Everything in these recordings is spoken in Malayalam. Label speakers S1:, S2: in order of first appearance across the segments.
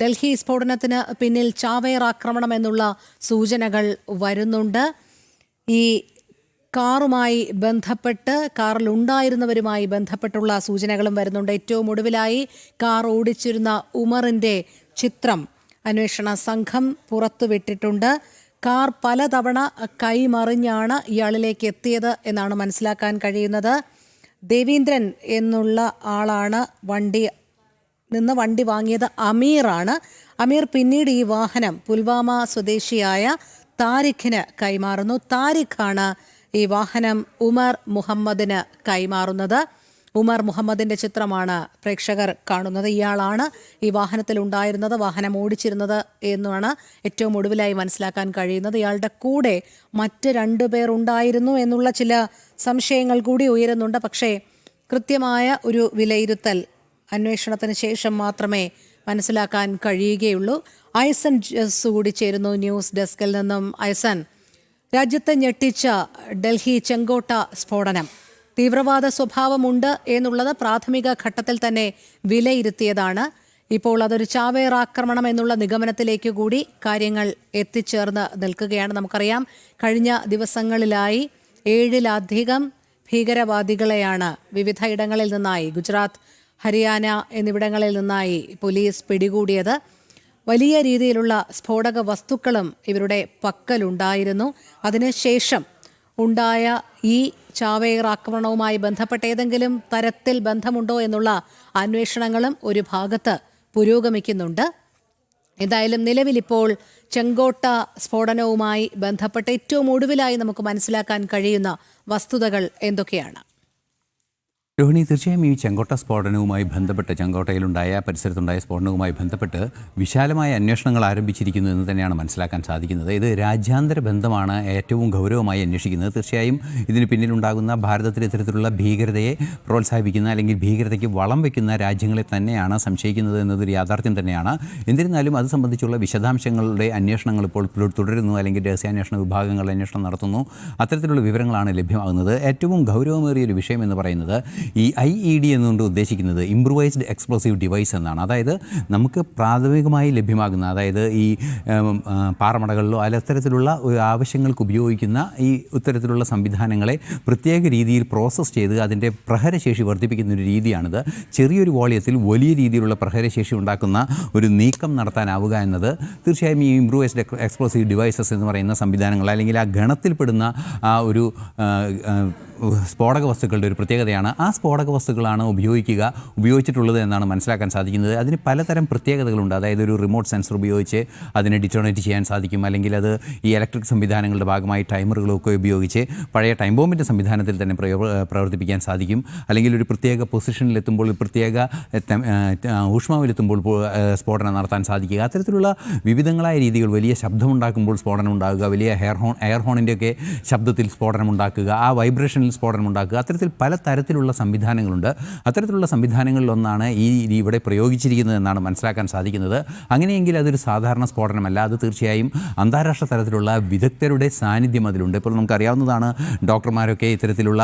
S1: ഡൽഹി സ്ഫോടനത്തിന് പിന്നിൽ ചാവേർ ആക്രമണം എന്നുള്ള സൂചനകൾ വരുന്നുണ്ട് ഈ കാറുമായി ബന്ധപ്പെട്ട് കാറിൽ ഉണ്ടായിരുന്നവരുമായി ബന്ധപ്പെട്ടുള്ള സൂചനകളും വരുന്നുണ്ട് ഏറ്റവും ഒടുവിലായി കാർ ഓടിച്ചിരുന്ന ഉമറിൻ്റെ ചിത്രം അന്വേഷണ സംഘം പുറത്തുവിട്ടിട്ടുണ്ട് കാർ പലതവണ കൈമറിഞ്ഞാണ് ഇയാളിലേക്ക് എത്തിയത് എന്നാണ് മനസ്സിലാക്കാൻ കഴിയുന്നത് ദേവീന്ദ്രൻ എന്നുള്ള ആളാണ് വണ്ടി നിന്ന് വണ്ടി വാങ്ങിയത് അമീറാണ് അമീർ പിന്നീട് ഈ വാഹനം പുൽവാമ സ്വദേശിയായ താരിഖിന് കൈമാറുന്നു താരിഖാണ് ഈ വാഹനം ഉമർ മുഹമ്മദിന് കൈമാറുന്നത് ഉമർ മുഹമ്മദിന്റെ ചിത്രമാണ് പ്രേക്ഷകർ കാണുന്നത് ഇയാളാണ് ഈ വാഹനത്തിൽ ഉണ്ടായിരുന്നത് വാഹനം ഓടിച്ചിരുന്നത് എന്നാണ് ഏറ്റവും ഒടുവിലായി മനസ്സിലാക്കാൻ കഴിയുന്നത് ഇയാളുടെ കൂടെ മറ്റ് പേർ ഉണ്ടായിരുന്നു എന്നുള്ള ചില സംശയങ്ങൾ കൂടി ഉയരുന്നുണ്ട് പക്ഷേ കൃത്യമായ ഒരു വിലയിരുത്തൽ അന്വേഷണത്തിന് ശേഷം മാത്രമേ മനസ്സിലാക്കാൻ കഴിയുകയുള്ളൂ ഐസൻ ജസ് കൂടി ചേരുന്നു ന്യൂസ് ഡെസ്കിൽ നിന്നും ഐസൻ രാജ്യത്തെ ഞെട്ടിച്ച ഡൽഹി ചെങ്കോട്ട സ്ഫോടനം തീവ്രവാദ സ്വഭാവമുണ്ട് എന്നുള്ളത് പ്രാഥമിക ഘട്ടത്തിൽ തന്നെ വിലയിരുത്തിയതാണ് ഇപ്പോൾ അതൊരു ചാവേർ ആക്രമണം എന്നുള്ള നിഗമനത്തിലേക്ക് കൂടി കാര്യങ്ങൾ എത്തിച്ചേർന്ന് നിൽക്കുകയാണ് നമുക്കറിയാം കഴിഞ്ഞ ദിവസങ്ങളിലായി ഏഴിലധികം ഭീകരവാദികളെയാണ് വിവിധ ഇടങ്ങളിൽ നിന്നായി ഗുജറാത്ത് ഹരിയാന എന്നിവിടങ്ങളിൽ നിന്നായി പോലീസ് പിടികൂടിയത് വലിയ രീതിയിലുള്ള സ്ഫോടക വസ്തുക്കളും ഇവരുടെ പക്കലുണ്ടായിരുന്നു അതിനുശേഷം ഉണ്ടായ ഈ ചാവേർ ആക്രമണവുമായി ബന്ധപ്പെട്ട ഏതെങ്കിലും തരത്തിൽ ബന്ധമുണ്ടോ എന്നുള്ള അന്വേഷണങ്ങളും ഒരു ഭാഗത്ത് പുരോഗമിക്കുന്നുണ്ട് എന്തായാലും നിലവിലിപ്പോൾ ചെങ്കോട്ട സ്ഫോടനവുമായി ബന്ധപ്പെട്ട് ഏറ്റവും ഒടുവിലായി നമുക്ക് മനസ്സിലാക്കാൻ കഴിയുന്ന വസ്തുതകൾ എന്തൊക്കെയാണ്
S2: രോഹിണി തീർച്ചയായും ഈ ചെങ്കോട്ട സ്ഫോടനവുമായി ബന്ധപ്പെട്ട് ചെങ്കോട്ടയിലുണ്ടായ പരിസരത്തുണ്ടായ സ്ഫോടനവുമായി ബന്ധപ്പെട്ട് വിശാലമായ അന്വേഷണങ്ങൾ ആരംഭിച്ചിരിക്കുന്നു എന്ന് തന്നെയാണ് മനസ്സിലാക്കാൻ സാധിക്കുന്നത് ഇത് രാജ്യാന്തര ബന്ധമാണ് ഏറ്റവും ഗൗരവമായി അന്വേഷിക്കുന്നത് തീർച്ചയായും ഇതിന് പിന്നിലുണ്ടാകുന്ന ഭാരതത്തിൽ ഇത്തരത്തിലുള്ള ഭീകരതയെ പ്രോത്സാഹിപ്പിക്കുന്ന അല്ലെങ്കിൽ ഭീകരതയ്ക്ക് വളം വയ്ക്കുന്ന രാജ്യങ്ങളെ തന്നെയാണ് സംശയിക്കുന്നത് എന്നതൊരു യാഥാർത്ഥ്യം തന്നെയാണ് എന്നിരുന്നാലും അത് സംബന്ധിച്ചുള്ള വിശദാംശങ്ങളുടെ അന്വേഷണങ്ങൾ ഇപ്പോൾ തുടരുന്നു അല്ലെങ്കിൽ രഹസ്യാന്വേഷണ വിഭാഗങ്ങൾ അന്വേഷണം നടത്തുന്നു അത്തരത്തിലുള്ള വിവരങ്ങളാണ് ലഭ്യമാകുന്നത് ഏറ്റവും ഗൗരവമേറിയ ഒരു വിഷയം എന്ന് പറയുന്നത് ഈ ഐ ഇ ഡി എന്നുകൊണ്ട് ഉദ്ദേശിക്കുന്നത് ഇംപ്രൂവൈസ്ഡ് എക്സ്പ്ലോസീവ് ഡിവൈസ് എന്നാണ് അതായത് നമുക്ക് പ്രാഥമികമായി ലഭ്യമാകുന്ന അതായത് ഈ പാറമടകളിലോ അല്ല ആവശ്യങ്ങൾക്ക് ഉപയോഗിക്കുന്ന ഈ ഇത്തരത്തിലുള്ള സംവിധാനങ്ങളെ പ്രത്യേക രീതിയിൽ പ്രോസസ്സ് ചെയ്ത് അതിൻ്റെ പ്രഹരശേഷി വർദ്ധിപ്പിക്കുന്ന ഒരു രീതിയാണിത് ചെറിയൊരു വോളിയത്തിൽ വലിയ രീതിയിലുള്ള പ്രഹരശേഷി ഉണ്ടാക്കുന്ന ഒരു നീക്കം നടത്താനാവുക എന്നത് തീർച്ചയായും ഈ ഇംപ്രൂവൈസ്ഡ് എക്സ്പ്ലോസീവ് ഡിവൈസസ് എന്ന് പറയുന്ന സംവിധാനങ്ങൾ അല്ലെങ്കിൽ ആ ഗണത്തിൽപ്പെടുന്ന ആ ഒരു സ്ഫോടക വസ്തുക്കളുടെ ഒരു പ്രത്യേകതയാണ് ആ സ്ഫോടക വസ്തുക്കളാണ് ഉപയോഗിക്കുക ഉപയോഗിച്ചിട്ടുള്ളത് എന്നാണ് മനസ്സിലാക്കാൻ സാധിക്കുന്നത് അതിന് പലതരം പ്രത്യേകതകളുണ്ട് അതായത് ഒരു റിമോട്ട് സെൻസർ ഉപയോഗിച്ച് അതിനെ ഡിറ്റോണേറ്റ് ചെയ്യാൻ സാധിക്കും അല്ലെങ്കിൽ അത് ഈ ഇലക്ട്രിക് സംവിധാനങ്ങളുടെ ഭാഗമായി ടൈമറുകളൊക്കെ ഉപയോഗിച്ച് പഴയ ടൈം ബോംബിൻ്റെ സംവിധാനത്തിൽ തന്നെ പ്രവർത്തിപ്പിക്കാൻ സാധിക്കും അല്ലെങ്കിൽ ഒരു പ്രത്യേക പൊസിഷനിലെത്തുമ്പോൾ പ്രത്യേക ഊഷ്മാവിലെത്തുമ്പോൾ സ്ഫോടനം നടത്താൻ സാധിക്കുക അത്തരത്തിലുള്ള വിവിധങ്ങളായ രീതികൾ വലിയ ശബ്ദമുണ്ടാക്കുമ്പോൾ സ്ഫോടനം ഉണ്ടാകുക വലിയ ഹെയർ ഹോൺ എയർ ഹോണിൻ്റെയൊക്കെ ശബ്ദത്തിൽ സ്ഫോടനം ഉണ്ടാക്കുക ആ വൈബ്രേഷനിൽ സ്ഫോടനമുണ്ടാക്കുക അത്തരത്തിൽ പല തരത്തിലുള്ള സംവിധാനങ്ങളുണ്ട് അത്തരത്തിലുള്ള സംവിധാനങ്ങളിലൊന്നാണ് ഈ ഇവിടെ പ്രയോഗിച്ചിരിക്കുന്നത് എന്നാണ് മനസ്സിലാക്കാൻ സാധിക്കുന്നത് അങ്ങനെയെങ്കിൽ അതൊരു സാധാരണ സ്ഫോടനമല്ല അത് തീർച്ചയായും അന്താരാഷ്ട്ര തലത്തിലുള്ള വിദഗ്ധരുടെ സാന്നിധ്യം അതിലുണ്ട് ഇപ്പോൾ നമുക്കറിയാവുന്നതാണ് ഡോക്ടർമാരൊക്കെ ഇത്തരത്തിലുള്ള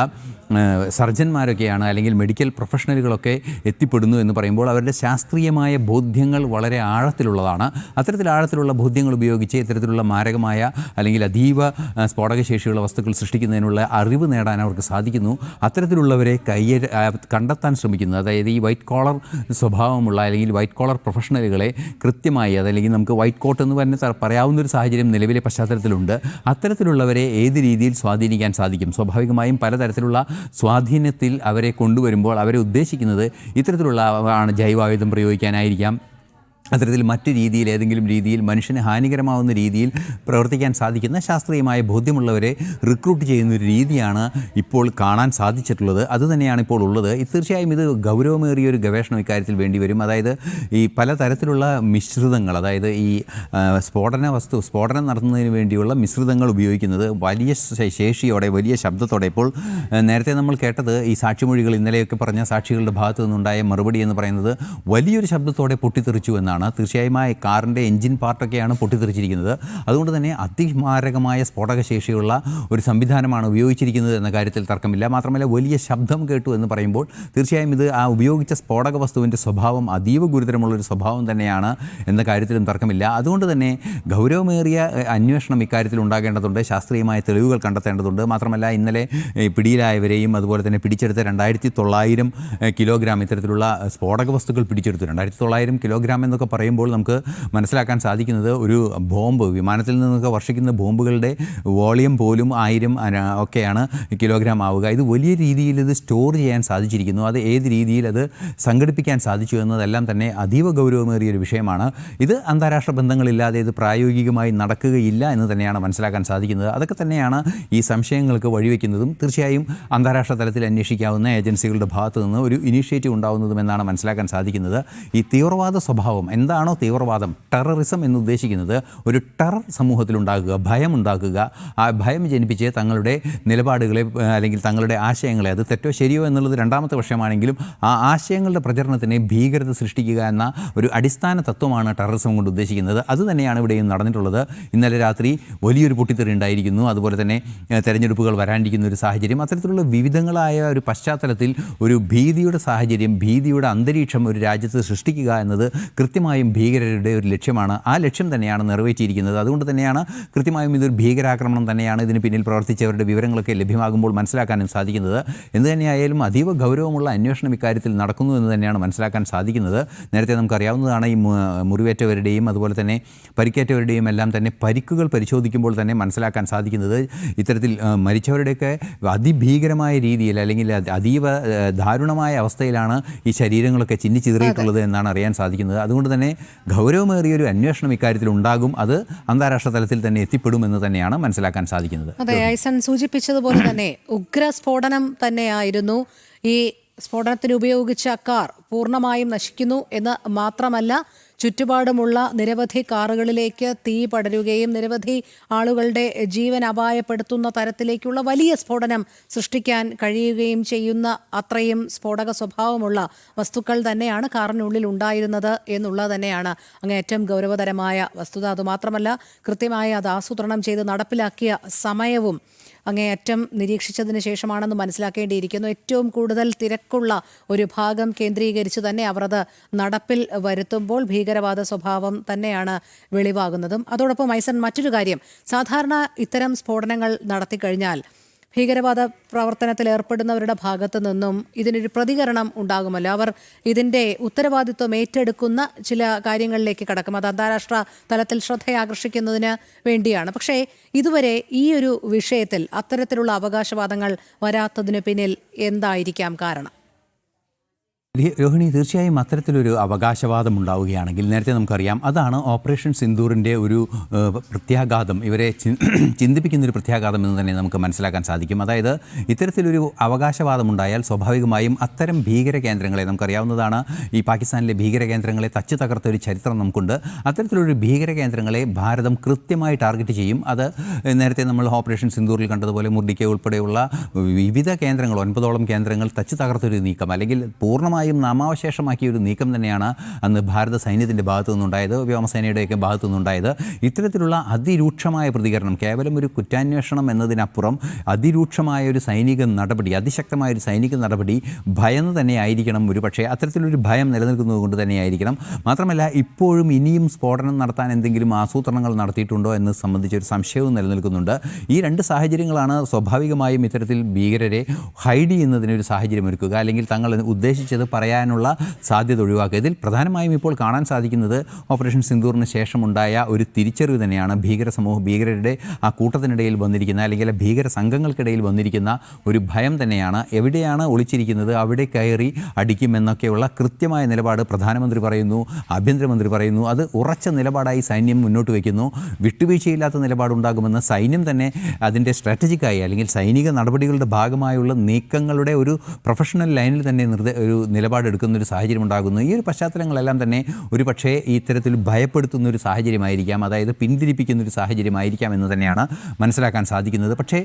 S2: സർജന്മാരൊക്കെയാണ് അല്ലെങ്കിൽ മെഡിക്കൽ പ്രൊഫഷണലുകളൊക്കെ എത്തിപ്പെടുന്നു എന്ന് പറയുമ്പോൾ അവരുടെ ശാസ്ത്രീയമായ ബോധ്യങ്ങൾ വളരെ ആഴത്തിലുള്ളതാണ് അത്തരത്തിൽ ആഴത്തിലുള്ള ബോധ്യങ്ങൾ ഉപയോഗിച്ച് ഇത്തരത്തിലുള്ള മാരകമായ അല്ലെങ്കിൽ അതീവ സ്ഫോടകശേഷിയുള്ള വസ്തുക്കൾ സൃഷ്ടിക്കുന്നതിനുള്ള അറിവ് നേടാൻ അവർ അവർക്ക് സാധിക്കുന്നു അത്തരത്തിലുള്ളവരെ കയ്യ കണ്ടെത്താൻ ശ്രമിക്കുന്നത് അതായത് ഈ വൈറ്റ് കോളർ സ്വഭാവമുള്ള അല്ലെങ്കിൽ വൈറ്റ് കോളർ പ്രൊഫഷണലുകളെ കൃത്യമായി അതല്ലെങ്കിൽ നമുക്ക് വൈറ്റ് കോട്ട് എന്ന് തന്നെ പറയാവുന്ന ഒരു സാഹചര്യം നിലവിലെ പശ്ചാത്തലത്തിലുണ്ട് അത്തരത്തിലുള്ളവരെ ഏത് രീതിയിൽ സ്വാധീനിക്കാൻ സാധിക്കും സ്വാഭാവികമായും പലതരത്തിലുള്ള സ്വാധീനത്തിൽ അവരെ കൊണ്ടുവരുമ്പോൾ അവരെ ഉദ്ദേശിക്കുന്നത് ഇത്തരത്തിലുള്ള ആണ് ജൈവായുധം പ്രയോഗിക്കാനായിരിക്കാം അത്തരത്തിൽ മറ്റു രീതിയിൽ ഏതെങ്കിലും രീതിയിൽ മനുഷ്യന് ഹാനികരമാവുന്ന രീതിയിൽ പ്രവർത്തിക്കാൻ സാധിക്കുന്ന ശാസ്ത്രീയമായ ബോധ്യമുള്ളവരെ റിക്രൂട്ട് ചെയ്യുന്ന ഒരു രീതിയാണ് ഇപ്പോൾ കാണാൻ സാധിച്ചിട്ടുള്ളത് അതുതന്നെയാണ് ഇപ്പോൾ ഉള്ളത് തീർച്ചയായും ഇത് ഗൗരവമേറിയ ഒരു ഗവേഷണം ഇക്കാര്യത്തിൽ വേണ്ടി വരും അതായത് ഈ പലതരത്തിലുള്ള മിശ്രിതങ്ങൾ അതായത് ഈ സ്ഫോടന വസ്തു സ്ഫോടനം നടത്തുന്നതിന് വേണ്ടിയുള്ള മിശ്രിതങ്ങൾ ഉപയോഗിക്കുന്നത് വലിയ ശേഷിയോടെ വലിയ ശബ്ദത്തോടെ ഇപ്പോൾ നേരത്തെ നമ്മൾ കേട്ടത് ഈ സാക്ഷിമൊഴികൾ ഇന്നലെയൊക്കെ പറഞ്ഞ സാക്ഷികളുടെ ഭാഗത്തു നിന്നുണ്ടായ മറുപടി എന്ന് പറയുന്നത് വലിയൊരു ശബ്ദത്തോടെ പൊട്ടിത്തെറിച്ചു എന്നാണ് എന്നാണ് തീർച്ചയായും ആ കാറിൻ്റെ എൻജിൻ പാർട്ടൊക്കെയാണ് പൊട്ടിത്തെറിച്ചിരിക്കുന്നത് അതുകൊണ്ട് തന്നെ അതിമാരകമായ സ്ഫോടകശേഷിയുള്ള ഒരു സംവിധാനമാണ് ഉപയോഗിച്ചിരിക്കുന്നത് എന്ന കാര്യത്തിൽ തർക്കമില്ല മാത്രമല്ല വലിയ ശബ്ദം കേട്ടു എന്ന് പറയുമ്പോൾ തീർച്ചയായും ഇത് ആ ഉപയോഗിച്ച സ്ഫോടക വസ്തുവിൻ്റെ സ്വഭാവം അതീവ ഗുരുതരമുള്ളൊരു സ്വഭാവം തന്നെയാണ് എന്ന കാര്യത്തിലും തർക്കമില്ല അതുകൊണ്ട് തന്നെ ഗൗരവമേറിയ അന്വേഷണം ഇക്കാര്യത്തിൽ ഉണ്ടാകേണ്ടതുണ്ട് ശാസ്ത്രീയമായ തെളിവുകൾ കണ്ടെത്തേണ്ടതുണ്ട് മാത്രമല്ല ഇന്നലെ പിടിയിലായവരെയും അതുപോലെ തന്നെ പിടിച്ചെടുത്ത രണ്ടായിരത്തി തൊള്ളായിരം കിലോഗ്രാം ഇത്തരത്തിലുള്ള സ്ഫോടക വസ്തുക്കൾ പിടിച്ചെടുത്തു രണ്ടായിരത്തി തൊള്ളായിരം കിലോഗ്രാം എന്നൊക്കെ എന്നൊക്കെ പറയുമ്പോൾ നമുക്ക് മനസ്സിലാക്കാൻ സാധിക്കുന്നത് ഒരു ബോംബ് വിമാനത്തിൽ നിന്നൊക്കെ വർഷിക്കുന്ന ബോംബുകളുടെ വോളിയം പോലും ആയിരം ഒക്കെയാണ് കിലോഗ്രാം ആവുക ഇത് വലിയ രീതിയിൽ ഇത് സ്റ്റോർ ചെയ്യാൻ സാധിച്ചിരിക്കുന്നു അത് ഏത് രീതിയിൽ അത് സംഘടിപ്പിക്കാൻ സാധിച്ചു എന്നതെല്ലാം തന്നെ അതീവ ഗൗരവമേറിയ ഒരു വിഷയമാണ് ഇത് അന്താരാഷ്ട്ര ബന്ധങ്ങളില്ലാതെ ഇത് പ്രായോഗികമായി നടക്കുകയില്ല എന്ന് തന്നെയാണ് മനസ്സിലാക്കാൻ സാധിക്കുന്നത് അതൊക്കെ തന്നെയാണ് ഈ സംശയങ്ങൾക്ക് വഴിവെക്കുന്നതും തീർച്ചയായും അന്താരാഷ്ട്ര തലത്തിൽ അന്വേഷിക്കാവുന്ന ഏജൻസികളുടെ ഭാഗത്തു നിന്ന് ഒരു ഇനീഷ്യേറ്റീവ് ഉണ്ടാകുന്നതും എന്നാണ് മനസ്സിലാക്കാൻ സാധിക്കുന്നത് ഈ തീവ്രവാദ സ്വഭാവം എന്താണോ തീവ്രവാദം ടെററിസം എന്ന് ഉദ്ദേശിക്കുന്നത് ഒരു ടെറർ ഭയം ഭയമുണ്ടാക്കുക ആ ഭയം ജനിപ്പിച്ച് തങ്ങളുടെ നിലപാടുകളെ അല്ലെങ്കിൽ തങ്ങളുടെ ആശയങ്ങളെ അത് തെറ്റോ ശരിയോ എന്നുള്ളത് രണ്ടാമത്തെ വർഷമാണെങ്കിലും ആ ആശയങ്ങളുടെ പ്രചരണത്തിനെ ഭീകരത സൃഷ്ടിക്കുക എന്ന ഒരു അടിസ്ഥാന തത്വമാണ് ടെററിസം കൊണ്ട് ഉദ്ദേശിക്കുന്നത് അതുതന്നെയാണ് ഇവിടെയും നടന്നിട്ടുള്ളത് ഇന്നലെ രാത്രി വലിയൊരു പൊട്ടിത്തെറി ഉണ്ടായിരിക്കുന്നു അതുപോലെ തന്നെ തെരഞ്ഞെടുപ്പുകൾ വരാണ്ടിരിക്കുന്ന ഒരു സാഹചര്യം അത്തരത്തിലുള്ള വിവിധങ്ങളായ ഒരു പശ്ചാത്തലത്തിൽ ഒരു ഭീതിയുടെ സാഹചര്യം ഭീതിയുടെ അന്തരീക്ഷം ഒരു രാജ്യത്ത് സൃഷ്ടിക്കുക എന്നത് കൃത്യം കൃത്യമായും ഭീകരരുടെ ഒരു ലക്ഷ്യമാണ് ആ ലക്ഷ്യം തന്നെയാണ് നിറവേറ്റിയിരിക്കുന്നത് അതുകൊണ്ട് തന്നെയാണ് കൃത്യമായും ഇതൊരു ഭീകരാക്രമണം തന്നെയാണ് ഇതിന് പിന്നിൽ പ്രവർത്തിച്ചവരുടെ വിവരങ്ങളൊക്കെ ലഭ്യമാകുമ്പോൾ മനസ്സിലാക്കാനും സാധിക്കുന്നത് എന്തു തന്നെയായാലും അതീവ ഗൗരവമുള്ള അന്വേഷണം ഇക്കാര്യത്തിൽ നടക്കുന്നു എന്ന് തന്നെയാണ് മനസ്സിലാക്കാൻ സാധിക്കുന്നത് നേരത്തെ നമുക്കറിയാവുന്നതാണ് ഈ മുറിവേറ്റവരുടെയും അതുപോലെ തന്നെ പരിക്കേറ്റവരുടെയും എല്ലാം തന്നെ പരിക്കുകൾ പരിശോധിക്കുമ്പോൾ തന്നെ മനസ്സിലാക്കാൻ സാധിക്കുന്നത് ഇത്തരത്തിൽ മരിച്ചവരുടെയൊക്കെ അതിഭീകരമായ രീതിയിൽ അല്ലെങ്കിൽ അതീവ ദാരുണമായ അവസ്ഥയിലാണ് ഈ ശരീരങ്ങളൊക്കെ ചിന്നിച്ചിതറിയിട്ടുള്ളത് എന്നാണ് അറിയാൻ സാധിക്കുന്നത് അതുകൊണ്ട് തന്നെ ഗൗരവമേറിയൊരു അന്വേഷണം ഇക്കാര്യത്തിൽ ഉണ്ടാകും അത് അന്താരാഷ്ട്ര തലത്തിൽ തന്നെ എത്തിപ്പെടുമെന്ന് തന്നെയാണ് മനസ്സിലാക്കാൻ സാധിക്കുന്നത്
S1: അതെ ഐസൻ സൂചിപ്പിച്ചതുപോലെ തന്നെ ഉഗ്ര സ്ഫോടനം തന്നെയായിരുന്നു ഈ സ്ഫോടനത്തിന് ഉപയോഗിച്ച കാർ പൂർണ്ണമായും നശിക്കുന്നു എന്ന് മാത്രമല്ല ചുറ്റുപാടുമുള്ള നിരവധി കാറുകളിലേക്ക് തീ പടരുകയും നിരവധി ആളുകളുടെ ജീവൻ അപായപ്പെടുത്തുന്ന തരത്തിലേക്കുള്ള വലിയ സ്ഫോടനം സൃഷ്ടിക്കാൻ കഴിയുകയും ചെയ്യുന്ന അത്രയും സ്ഫോടക സ്വഭാവമുള്ള വസ്തുക്കൾ തന്നെയാണ് കാറിനുള്ളിൽ ഉണ്ടായിരുന്നത് എന്നുള്ളത് തന്നെയാണ് അങ്ങേയറ്റം ഗൗരവതരമായ വസ്തുത അതുമാത്രമല്ല കൃത്യമായി അത് ആസൂത്രണം ചെയ്ത് നടപ്പിലാക്കിയ സമയവും അങ്ങേയറ്റം നിരീക്ഷിച്ചതിന് ശേഷമാണെന്ന് മനസ്സിലാക്കേണ്ടിയിരിക്കുന്നു ഏറ്റവും കൂടുതൽ തിരക്കുള്ള ഒരു ഭാഗം കേന്ദ്രീകരിച്ച് തന്നെ അവർ അത് നടപ്പിൽ വരുത്തുമ്പോൾ ഭീകര ഭീകരവാദ സ്വഭാവം തന്നെയാണ് വെളിവാകുന്നതും അതോടൊപ്പം ഐസൻ മറ്റൊരു കാര്യം സാധാരണ ഇത്തരം സ്ഫോടനങ്ങൾ നടത്തിക്കഴിഞ്ഞാൽ ഭീകരവാദ പ്രവർത്തനത്തിൽ ഏർപ്പെടുന്നവരുടെ ഭാഗത്തു നിന്നും ഇതിനൊരു പ്രതികരണം ഉണ്ടാകുമല്ലോ അവർ ഇതിന്റെ ഉത്തരവാദിത്വം ഏറ്റെടുക്കുന്ന ചില കാര്യങ്ങളിലേക്ക് കടക്കും അത് അന്താരാഷ്ട്ര തലത്തിൽ ശ്രദ്ധയാകർഷിക്കുന്നതിന് വേണ്ടിയാണ് പക്ഷേ ഇതുവരെ ഈ ഒരു വിഷയത്തിൽ അത്തരത്തിലുള്ള അവകാശവാദങ്ങൾ വരാത്തതിന് പിന്നിൽ എന്തായിരിക്കാം കാരണം
S2: രോഹിണി തീർച്ചയായും അത്തരത്തിലൊരു അവകാശവാദം ഉണ്ടാവുകയാണെങ്കിൽ നേരത്തെ നമുക്കറിയാം അതാണ് ഓപ്പറേഷൻ സിന്ദൂറിൻ്റെ ഒരു പ്രത്യാഘാതം ഇവരെ ചിന്തിപ്പിക്കുന്നൊരു പ്രത്യാഘാതം എന്ന് തന്നെ നമുക്ക് മനസ്സിലാക്കാൻ സാധിക്കും അതായത് ഇത്തരത്തിലൊരു അവകാശവാദം ഉണ്ടായാൽ സ്വാഭാവികമായും അത്തരം ഭീകര കേന്ദ്രങ്ങളെ നമുക്കറിയാവുന്നതാണ് ഈ പാകിസ്ഥാനിലെ ഭീകര കേന്ദ്രങ്ങളെ തച്ചു തകർത്ത ഒരു ചരിത്രം നമുക്കുണ്ട് അത്തരത്തിലൊരു ഭീകര കേന്ദ്രങ്ങളെ ഭാരതം കൃത്യമായി ടാർഗറ്റ് ചെയ്യും അത് നേരത്തെ നമ്മൾ ഓപ്പറേഷൻ സിന്ദൂറിൽ കണ്ടതുപോലെ മുർഡിക്ക ഉൾപ്പെടെയുള്ള വിവിധ കേന്ദ്രങ്ങൾ ഒൻപതോളം കേന്ദ്രങ്ങൾ തച്ചു തകർത്തൊരു നീക്കം അല്ലെങ്കിൽ പൂർണ്ണമായി പൂർണ്ണമായും നാമാവശേഷമാക്കിയ ഒരു നീക്കം തന്നെയാണ് അന്ന് ഭാരത സൈന്യത്തിൻ്റെ ഭാഗത്തു നിന്നുണ്ടായത് വ്യോമസേനയുടെയൊക്കെ ഭാഗത്തു നിന്നുണ്ടായത് ഇത്തരത്തിലുള്ള അതിരൂക്ഷമായ പ്രതികരണം കേവലം ഒരു കുറ്റാന്വേഷണം എന്നതിനപ്പുറം അതിരൂക്ഷമായ ഒരു സൈനിക നടപടി അതിശക്തമായ ഒരു സൈനിക നടപടി ഭയന്ന് തന്നെയായിരിക്കണം ഒരു പക്ഷേ അത്തരത്തിലൊരു ഭയം നിലനിൽക്കുന്നത് കൊണ്ട് തന്നെയായിരിക്കണം മാത്രമല്ല ഇപ്പോഴും ഇനിയും സ്ഫോടനം നടത്താൻ എന്തെങ്കിലും ആസൂത്രണങ്ങൾ നടത്തിയിട്ടുണ്ടോ എന്ന് സംബന്ധിച്ചൊരു സംശയവും നിലനിൽക്കുന്നുണ്ട് ഈ രണ്ട് സാഹചര്യങ്ങളാണ് സ്വാഭാവികമായും ഇത്തരത്തിൽ ഭീകരരെ ഹൈഡ് ചെയ്യുന്നതിനൊരു സാഹചര്യം ഒരുക്കുക അല്ലെങ്കിൽ തങ്ങൾ ഉദ്ദേശിച്ചത് പറയാനുള്ള സാധ്യത ഒഴിവാക്കുക ഇതിൽ പ്രധാനമായും ഇപ്പോൾ കാണാൻ സാധിക്കുന്നത് ഓപ്പറേഷൻ സിന്ദൂറിന് ശേഷമുണ്ടായ ഒരു തിരിച്ചറിവ് തന്നെയാണ് ഭീകര സമൂഹം ഭീകരരുടെ ആ കൂട്ടത്തിനിടയിൽ വന്നിരിക്കുന്ന അല്ലെങ്കിൽ ഭീകര സംഘങ്ങൾക്കിടയിൽ വന്നിരിക്കുന്ന ഒരു ഭയം തന്നെയാണ് എവിടെയാണ് ഒളിച്ചിരിക്കുന്നത് അവിടെ കയറി അടിക്കുമെന്നൊക്കെയുള്ള കൃത്യമായ നിലപാട് പ്രധാനമന്ത്രി പറയുന്നു ആഭ്യന്തരമന്ത്രി പറയുന്നു അത് ഉറച്ച നിലപാടായി സൈന്യം മുന്നോട്ട് വയ്ക്കുന്നു വിട്ടുവീഴ്ചയില്ലാത്ത നിലപാടുണ്ടാകുമെന്ന് സൈന്യം തന്നെ അതിൻ്റെ സ്ട്രാറ്റജിക്കായി അല്ലെങ്കിൽ സൈനിക നടപടികളുടെ ഭാഗമായുള്ള നീക്കങ്ങളുടെ ഒരു പ്രൊഫഷണൽ ലൈനിൽ തന്നെ നിർദ്ദേ ഒരു നില നിലപാടെടുക്കുന്ന ഒരു സാഹചര്യം ഉണ്ടാകുന്നു ഈ ഒരു പശ്ചാത്തലങ്ങളെല്ലാം തന്നെ ഒരു പക്ഷേ ഇത്തരത്തിൽ ഭയപ്പെടുത്തുന്ന ഒരു സാഹചര്യമായിരിക്കാം അതായത് പിന്തിരിപ്പിക്കുന്ന ഒരു സാഹചര്യമായിരിക്കാം എന്ന് തന്നെയാണ് മനസ്സിലാക്കാൻ സാധിക്കുന്നത് പക്ഷേ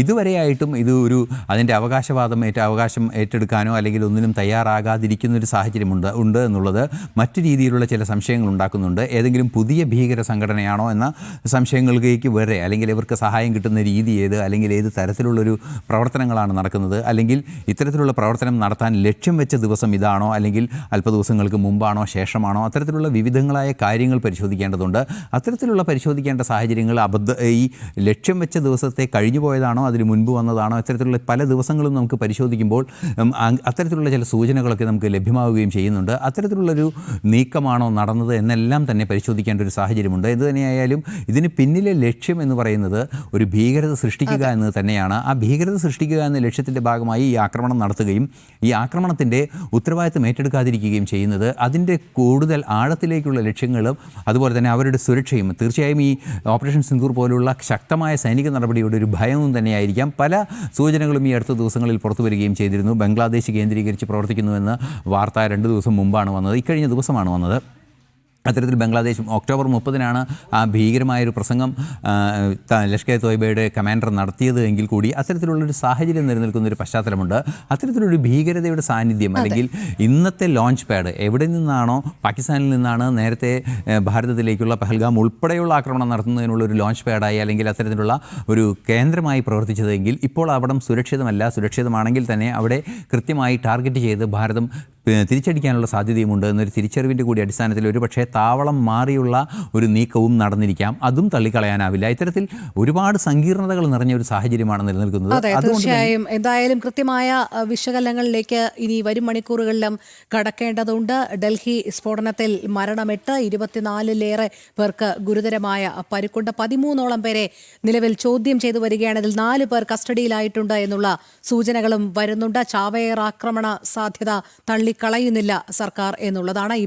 S2: ഇതുവരെയായിട്ടും ഇത് ഒരു അതിൻ്റെ അവകാശവാദം ഏറ്റ അവകാശം ഏറ്റെടുക്കാനോ അല്ലെങ്കിൽ ഒന്നിനും തയ്യാറാകാതിരിക്കുന്ന ഒരു സാഹചര്യമുണ്ട് ഉണ്ട് എന്നുള്ളത് മറ്റു രീതിയിലുള്ള ചില സംശയങ്ങൾ ഉണ്ടാക്കുന്നുണ്ട് ഏതെങ്കിലും പുതിയ ഭീകര സംഘടനയാണോ എന്ന സംശയങ്ങളിലേക്ക് വരെ അല്ലെങ്കിൽ ഇവർക്ക് സഹായം കിട്ടുന്ന രീതി ഏത് അല്ലെങ്കിൽ ഏത് തരത്തിലുള്ളൊരു പ്രവർത്തനങ്ങളാണ് നടക്കുന്നത് അല്ലെങ്കിൽ ഇത്തരത്തിലുള്ള പ്രവർത്തനം നടത്താൻ ലക്ഷ്യം വെച്ച ദിവസം ഇതാണോ അല്ലെങ്കിൽ അല്പ ദിവസങ്ങൾക്ക് മുമ്പാണോ ശേഷമാണോ അത്തരത്തിലുള്ള വിവിധങ്ങളായ കാര്യങ്ങൾ പരിശോധിക്കേണ്ടതുണ്ട് അത്തരത്തിലുള്ള പരിശോധിക്കേണ്ട സാഹചര്യങ്ങൾ അബദ്ധ ഈ ലക്ഷ്യം വെച്ച ദിവസത്തെ കഴിഞ്ഞു പോയതാണോ ആണോ അതിന് മുൻപ് വന്നതാണോ അത്തരത്തിലുള്ള പല ദിവസങ്ങളും നമുക്ക് പരിശോധിക്കുമ്പോൾ അത്തരത്തിലുള്ള ചില സൂചനകളൊക്കെ നമുക്ക് ലഭ്യമാവുകയും ചെയ്യുന്നുണ്ട് അത്തരത്തിലുള്ളൊരു നീക്കമാണോ നടന്നത് എന്നെല്ലാം തന്നെ പരിശോധിക്കേണ്ട ഒരു സാഹചര്യമുണ്ട് എന്തുതന്നെയായാലും തന്നെയായാലും ഇതിന് പിന്നിലെ ലക്ഷ്യം എന്ന് പറയുന്നത് ഒരു ഭീകരത സൃഷ്ടിക്കുക എന്നത് തന്നെയാണ് ആ ഭീകരത സൃഷ്ടിക്കുക എന്ന ലക്ഷ്യത്തിൻ്റെ ഭാഗമായി ഈ ആക്രമണം നടത്തുകയും ഈ ആക്രമണത്തിൻ്റെ ഉത്തരവാദിത്വം ഏറ്റെടുക്കാതിരിക്കുകയും ചെയ്യുന്നത് അതിൻ്റെ കൂടുതൽ ആഴത്തിലേക്കുള്ള ലക്ഷ്യങ്ങളും അതുപോലെ തന്നെ അവരുടെ സുരക്ഷയും തീർച്ചയായും ഈ ഓപ്പറേഷൻ സിന്ദൂർ പോലുള്ള ശക്തമായ സൈനിക നടപടിയുടെ ഒരു ഭയവും തന്നെ തന്നെയായിരിക്കാം പല സൂചനകളും ഈ അടുത്ത ദിവസങ്ങളിൽ പുറത്തു വരികയും ചെയ്തിരുന്നു ബംഗ്ലാദേശ് കേന്ദ്രീകരിച്ച് പ്രവർത്തിക്കുന്നുവെന്ന് വാർത്ത രണ്ട് ദിവസം മുമ്പാണ് വന്നത് ഇക്കഴിഞ്ഞ ദിവസമാണ് വന്നത് അത്തരത്തിൽ ബംഗ്ലാദേശും ഒക്ടോബർ മുപ്പതിനാണ് ആ ഭീകരമായൊരു പ്രസംഗം ലഷ്കർ തോയ്ബയുടെ കമാൻഡർ നടത്തിയത് എങ്കിൽ കൂടി അത്തരത്തിലുള്ളൊരു സാഹചര്യം നിലനിൽക്കുന്ന ഒരു പശ്ചാത്തലമുണ്ട് അത്തരത്തിലൊരു ഭീകരതയുടെ സാന്നിധ്യം അല്ലെങ്കിൽ ഇന്നത്തെ ലോഞ്ച് പാഡ് എവിടെ നിന്നാണോ പാകിസ്ഥാനിൽ നിന്നാണ് നേരത്തെ ഭാരതത്തിലേക്കുള്ള പഹൽഗാം ഉൾപ്പെടെയുള്ള ആക്രമണം നടത്തുന്നതിനുള്ള ഒരു ലോഞ്ച് പാഡായി അല്ലെങ്കിൽ അത്തരത്തിലുള്ള ഒരു കേന്ദ്രമായി പ്രവർത്തിച്ചതെങ്കിൽ ഇപ്പോൾ അവിടം സുരക്ഷിതമല്ല സുരക്ഷിതമാണെങ്കിൽ തന്നെ അവിടെ കൃത്യമായി ടാർഗറ്റ് ചെയ്ത് ഭാരതം തിരിച്ചടിക്കാനുള്ള സാധ്യതയുമുണ്ട് എന്നൊരു തിരിച്ചറിവിൻ്റെ കൂടി അടിസ്ഥാനത്തിൽ ഒരു പക്ഷേ താവളം മാറിയുള്ള ഒരു നീക്കവും നടന്നിരിക്കാം അതും തള്ളിക്കളയാനാവില്ല ഇത്തരത്തിൽ ഒരുപാട് സങ്കീർണതകൾ നിറഞ്ഞ ഒരു സാഹചര്യമാണ് നിലനിൽക്കുന്നത്
S1: തീർച്ചയായും എന്തായാലും കൃത്യമായ വിശകലനങ്ങളിലേക്ക് ഇനി വരും മണിക്കൂറുകളിലും കടക്കേണ്ടതുണ്ട് ഡൽഹി സ്ഫോടനത്തിൽ മരണമെട്ട് ഇരുപത്തിനാലിലേറെ പേർക്ക് ഗുരുതരമായ പരുക്കുണ്ട് പതിമൂന്നോളം പേരെ നിലവിൽ ചോദ്യം ചെയ്തു വരികയാണ് ഇതിൽ നാല് പേർ കസ്റ്റഡിയിലായിട്ടുണ്ട് എന്നുള്ള സൂചനകളും വരുന്നുണ്ട് ചാവേർ ആക്രമണ സാധ്യത തള്ളി തള്ളിക്കളയുന്നില്ല സർക്കാർ എന്നുള്ളതാണ്